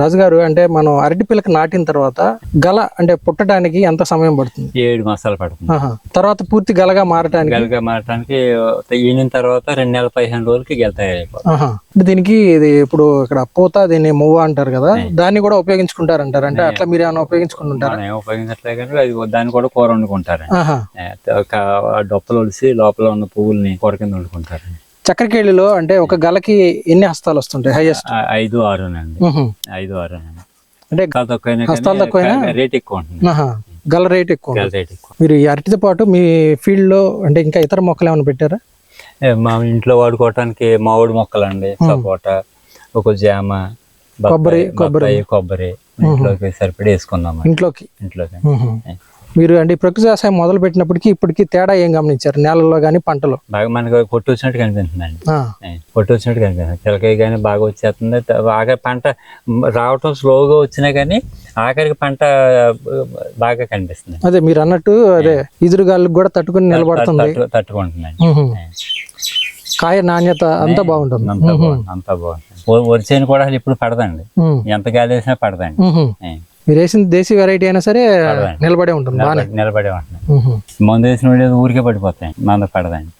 రాజుగారు అంటే మనం అరటి పిల్లకి నాటిన తర్వాత గల అంటే పుట్టడానికి ఎంత సమయం పడుతుంది? ఏడు మాసాలు పడుతుంది. తర్వాత పూర్తి గలగా మారటానికి? గలగా మారటానికి ఈనిన తర్వాత రెండు నెలల పదిహేను రోజులకి గెల తయారైపోతుంది. ఆహా. అంటే దీనికి ఇది ఇప్పుడు ఇక్కడ పూత దీన్ని మువ్వ అంటారు కదా దాన్ని కూడా ఉపయోగించుకుంటారంటారు. అంటే అట్లా మీరు ఏమైనా ఉపయోగించుకుంటుంటారా? ఉపయోగించట్లే కానీ అది దాన్ని కూడా కూర వండుకుంటారు. డొప్పలు ఒలిసి లోపల ఉన్న పువ్వుల్ని కూర కింద వండుకుంటారు. చక్కెరకేళిలో అంటే ఒక గలకి ఎన్ని హస్తాలు వస్తుంటాయి? హైయెస్ట్ ఐదు ఆరునండి ఐదు ఆరునండి అంటే హస్తాలు తక్కువైనా హస్తాలు కానీ తక్కువైనా? రేట్ ఎక్కువ. గల రేట్ ఎక్కువ మీరు ఈ అరటితో పాటు మీ ఫీల్డ్లో అంటే ఇంకా ఇతర మొక్కలు ఏమైనా పెట్టారా? మా ఇంట్లో వాడుకోవటానికి మామిడి మొక్కలండి. సపోటా ఒక జామ కొబ్బరి- కొబ్బరి. కొబ్బరి. ఇంట్లోకి సరిపడి వేసుకుందాం ఇంట్లోకి. ఇంట్లోకి. మీరు అంటే ప్రకృతి వ్యవసాయం మొదలు పెట్టినప్పటికీ ఇప్పటికి తేడా ఏం గమనించారు? నేలలో కానీ పంటలో? బాగా మనకు పొట్టు వచ్చినట్టు కనిపిస్తుందండి. పొట్టు వచ్చినట్టు కనిపిస్తుంది. చిలకాయ కానీ బాగా వచ్చేస్తుంది. ఆఖరి పంట రావటం స్లోగా వచ్చినా కానీ ఆఖరికి పంట బాగా కనిపిస్తుంది. అదే మీరు అన్నట్టు అదే ఎదురుగాళ్ళకి కూడా తట్టుకుని నిలబడుతుంది. తట్టు- తట్టుకుంటుందండి. కాయ నాణ్యత అంతా బాగుంటుంది. అంతా బాగుంది వరిచేను కూడా అసలు ఇప్పుడు పడదండి. ఎంత గాలి వేసినా పడదండి. మీరు వేసిన దేశీ వెరైటీ అయినా సరే. నిలబడే ఉంటుంది బాగానే నిలబడి- మ్మ్. మందు వేసిన ఊరికే పడిపోతాయి మంద పడదండి